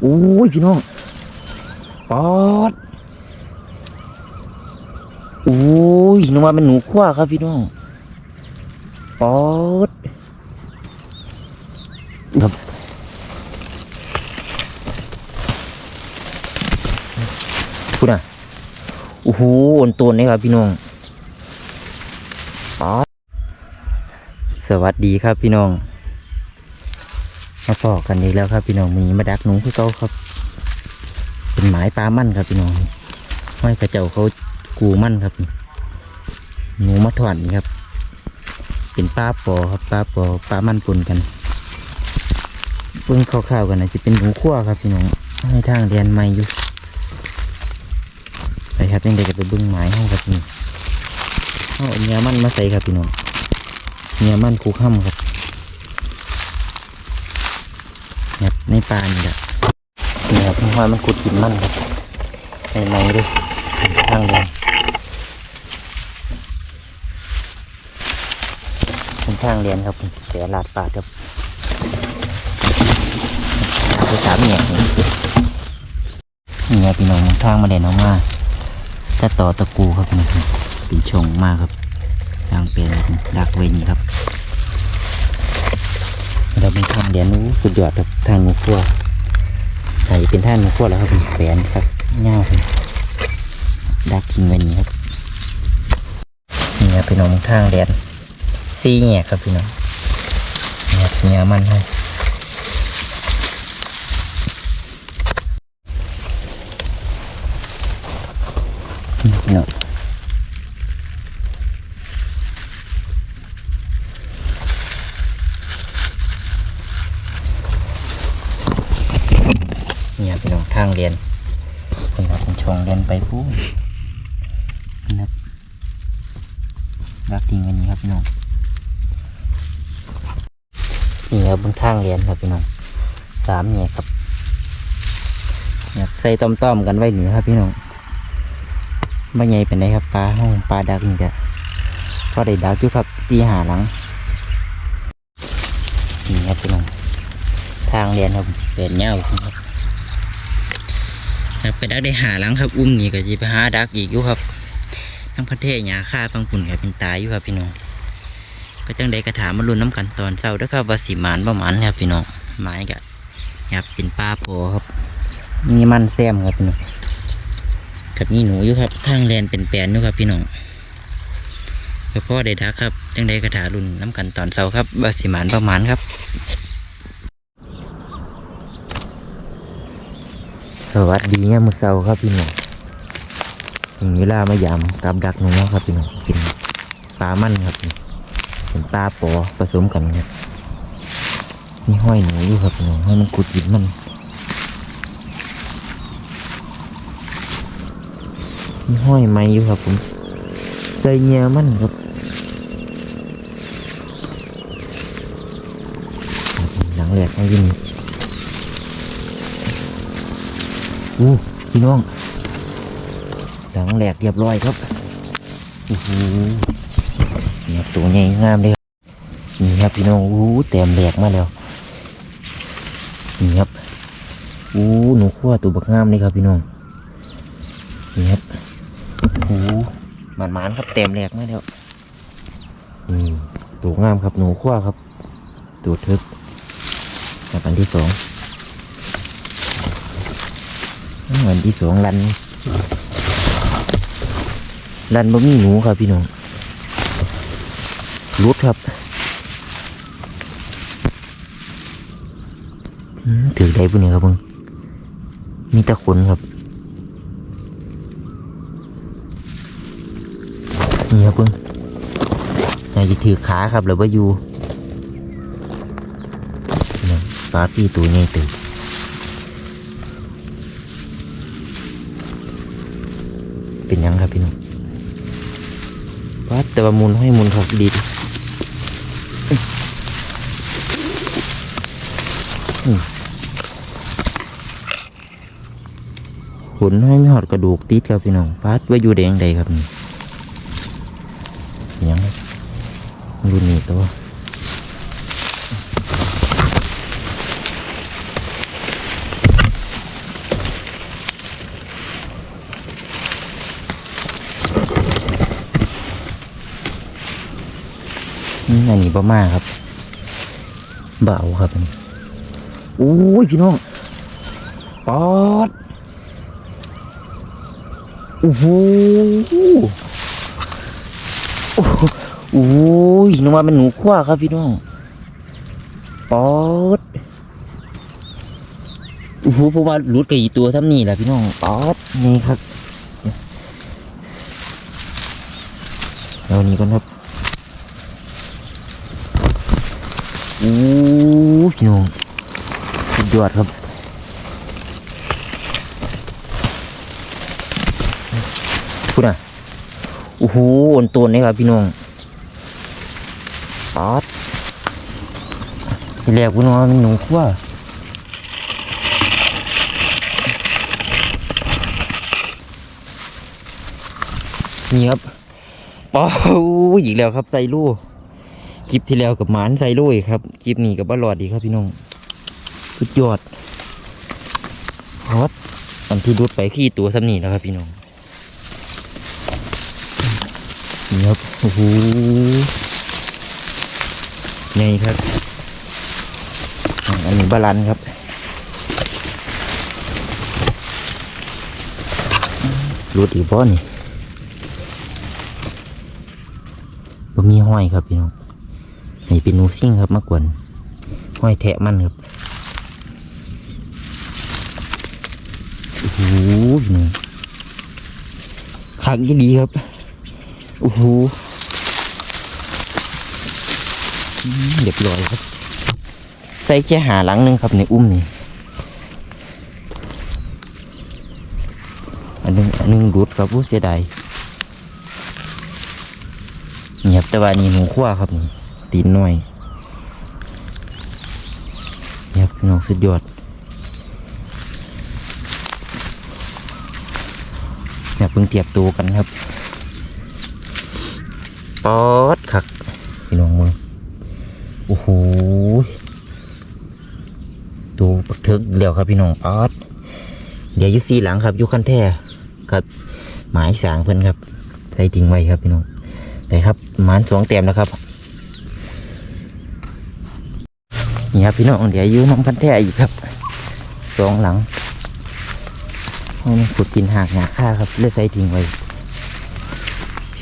โอ้ยพี่น้องปอดโอ้ยนึกว่าเป็นหนูขั้วครับพี่น้องปอดครับพูดอะโอ้โหอ่อนตัวนี่ครับพี่น้องปอดสวัสดีครับพี่น้อง มาพอกันอีกแล้วครับพี่น้องมีมาดักหนูคือเก่าครับ เป็นหมายปลามั่นครับพี่น้องห้อยกระเจ้าเขากูมั่นครับหนูมาถอนครับ เป็นปลาปอครับปลาปอปลามั่นปนกันเบิ่งคร่าวๆกันนะจะเป็นหนูขั้วครับพี่น้องให้ทางเรียนใหม่อยู่ไปครับยังเด็กไปบิ่งหมายห้องครับนี่เอาเนื้อมันมาใส่ครับพี่น้องเนื้อมันคูข้ามครับ ครับในปลานี่แหละนี่ครับห้อยมันขุดกินมันครับในในด้วยทางเดินเป็นทางเรียนครับเสียลาดปาดครับไปสามเนี่ยนี่ครับพี่น้องทางมาเด่นออกมาถ้าต่อตะกูครับพี่ป็นชงมากครับทางเปลี่ยนดักไว้นี่ครับ เราเป็นทางเรียนู้สุดยอดครับทางหนูขั้วไหนเป็นทางหนูขั้วแล้วครับเป็นแขวนครับเงาครับดักทิ้งไว้นี่ครับนี่ครับพี่น้องทางเรียนซีแง่ครับพี่น้องนี่ครับเนื้อมันให้พี่น้อง เน้องทางเรียนเป็นครับเป็นช่องเรียนไปปู้นะครับรักทิ้งว้นี้ครับพี่น้องนี่ครับบนทางเรียนครับพี่น้องสามเนี่ยครับใส่ต้อมๆกันไว้หนีครับพี่น้องไม่ใหญ่เป็นไรครับปลาห้องปลาดักนี่จะพอได้ดักจุครับสี่หาหลังนี่ครับพี่น้องทางเรียนครับเป็นเงาครับ ครับไปดักได้หาหลังครับ อุ้มนี่ก็จะไปหาดักอีกอยู่ครับทั้งประเทศหยาค่าฟังปุ่นครับเป็นตายอยู่ครับพี่น้องก็จังได้กระถามมาลุ้นน้ำกันตอนเช้าด้วยครับว่าสีหมานประมาณครับพี่น้องหมายกับครับเป็นป้าโพครับมีมันแซมครับพี่น้องกับมีหนูอยู่ครับทางแลนเป็นแปลนอยู่ครับพี่น้องก็พ่อได้ดักครับจังได้กระถาลุ้นน้ำกันตอนเช้าครับว่าสีหมานประมาณครับ วัสดีเนี่ยมือเสาครับพี่น้องถึงเวลามายามตามดักหนูครับพี่น้องกินปลามันครับเป็นปลาปอผสมกันครับนี่ห้อยหนูอยู่ครับพี่น้องให้มันกุดกินมันนี่ห้อยไม้อยู่ครับผมใส่เงียมันครับหลังแหลกให้ยิน อู้พี่น้องหลังแหลกเรียบร้อยครับโอ้โหเนี่ตัวใหญ่งามเลยครับนี่ครับพี่น้องอู้เต็มแหลกมาแล้วนี่ครับอู้หนูขั้วตัวบักงามเลยครับพี่น้องนี่ครับโอ้หมานหมานครับเต็มแหลกมาแล้วนี่ตัวงามครับหนูขั้วครับตัวทึกกับอันที่สอง เหมือนที่สองรันรันบ่มีหนูครับพี่น้องรุดครับถือได้ปุ่นนี่ครับมึงมีตะขนครับนี่ครับเพิ่งน่าจะถือขาครับหรือว่าอยู่ปลาพี่ตัวใหญ่ตื่ เป็นยังครับพี่น้องวัดแต่ว่ามุนให้มุนครับดีดิอืมขนให้ไม่หอดกระดูกติดครับพี่น้องพัดไว้อยู่แดงใดครับนี่ยังรุ่นนี้ตัว อันนี้บ่มากครับเบาครับอันนี้โอ้ยพี่น้องปอดโอ้โหโอ้โหโอ้ยนึกว่ามันหนูคว้าครับพี่น้องปอดโอ้โหเพราะว่ารุดกับอีตัวซ้ำนี่แหละพี่น้องปอดนี่ครับแล้วนี้ก่อนครับ อ้ยพี่น้องสุดยอดครับพูดอะโอ้โหอ่อนตัวนี่ครับพี่น้องป๊อดทีแรกพี่น้องว่มันหนูขั้วนี่ครับป๊อดอีกแล้วครับใส่ลูก คลิปที่แล้วกับหมานไซโร่อีกครับคลิปนี้กับบอลลอดดีครับพี่น้องสุดยอดฮอตอันที่รุดไปขี้ตัวซ้ำนี่แล้วครับพี่น้องนี่ครับโอ้โหไงครับอันนี้บาลานครับรุดอีกบ่นี่บ่มีห้อยครับพี่น้อง นี่เป็นนูซิ่งครับมากกวนห้อยแทะมันครับโอ้โหหนูขังยี่ดีครับโอ้โหเรียบร้อยครับ ใส่แค่หาหลังนึงครับในอุ้มนี่อันหนึงอันหนึงรุดครับผู้เสียดายเนี่ครับแต่ว่านี่หนูขั้วครับนี่ ตีนหน่อยนี่ครับพี่น้องสุดยอดอยากเพิ่งเทียบตัวกันครับปอดคักพี่น้องมือโอ้โหตัวปักเทิกเดียวครับพี่น้องปอดเดี๋ยวยุซีหลังครับยุคันแท่กับหมายสางเพิ่นครับใส่ทิ้งไว้ครับพี่น้องแต่ครับหมานสองเต็มแล้วครับ นี่ครับพี่น้องเดี๋ยวอยืมน้ำพันแท้อีกครับสองหลังขุดกินหากหาค่าครับเลือดใส่ทิ้งไว้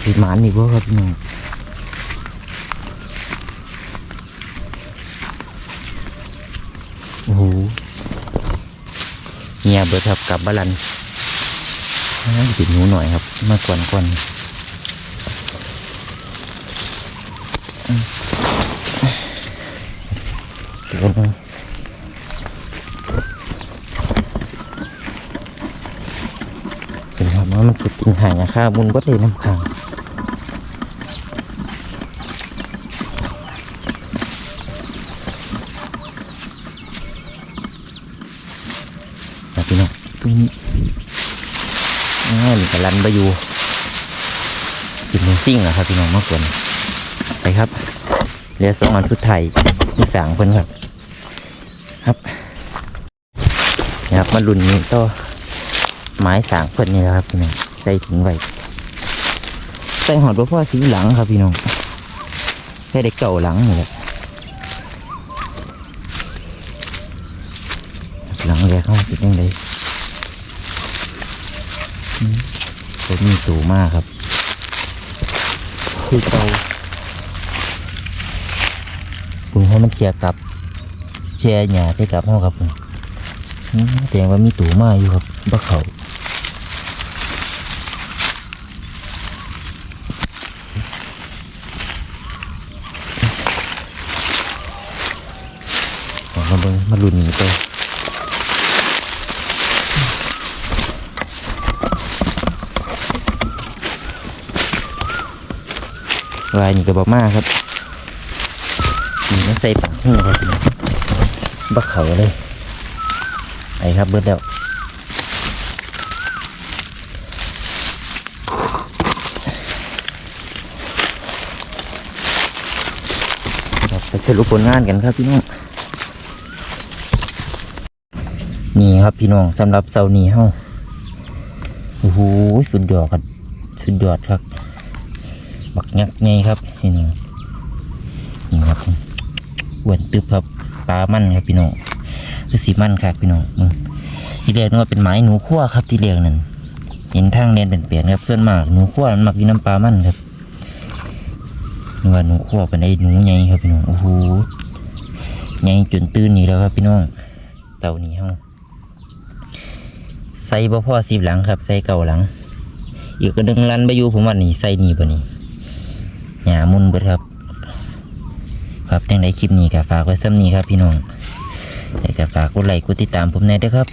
สีหมานนี่บ่ครับพี่น้องโอ้โหเงียเบิดครับกลับบาลันติดหนูหน่อยครับมากว่าก่อน สียวหน่อยเป็นครับว่ามันขุดกินหางค่าบุญก็เลยน้ำขังนะพี่น้องตัวนี้อ่านี่กลันไปอยู่กินหมูซิ่งเหรอครับพี่น้องมากกว่าไปครับเหลือสองอันสุดไทย มีสางเพิ่นครับ ครับนะครับมาลุ่นนี้ต่อไม้สางเพิ่นนี่แหละครับพี่น้องใส่ทิ้งไว้ใส่หอดบ่พ่อสีหลังครับพี่น้องแค่ได้เก่าหลังนี่แหละหลังแรกเข้าเป็นยังไงตัวมีสูงมากครับ คือเก่า ปรุงให้มันเชียกลับแช่หยาไปกับห้องครับผมอืมแต่ว่ามีตู่มาอยู่ครับบ่เขาขอมาเบิ่งมาลุ้นนี้ไปวายนี่ก็บอกมากครับ ใส่ปังหูครับพี่น้องบักเขาเลยไอ้ครับเบิดแล้วไปสรุปผลงานกันครับพี่น้องนี่ครับพี่น้องสำหรับเสาร์นี้เฮาโอ้โหสุดยอดครับสุดยอดครับ บักยักษ์ไงครับพี่น้องนี่ครับ อ้วนตึบครับปลามันครับพี่น้องคือสีมันครับพี่น้องมึงที่เรียกนึกว่าเป็นไม้หนูขั้วครับที่เรียกนั่นเห็นทางเรียนเป็นเปลี่ยนครับส่วนมากหนูขั้วมันมักกินน้ำปลามันครับนึกว่าหนูขั้วเป็นไอ้หนูใหญ่ครับพี่น้องโอ้โหใหญ่จนตื่นนี่แล้วครับพี่น้องเต่านี้เฮาใส่บ่พ่อสิบหลังครับ ใส่เก่าหลังอีกก็ดึงลันไปอยู่ผมว่านี่ใส่นี่ปะนี่หยามุนเบิดครับ ครับจังไดคลิปนี้ก็ฝากไว้ซ้ำนี้ครับพี่น้องแล้วก็ฝากกดไลค์กดติดตามผมแน่ด้วยครับ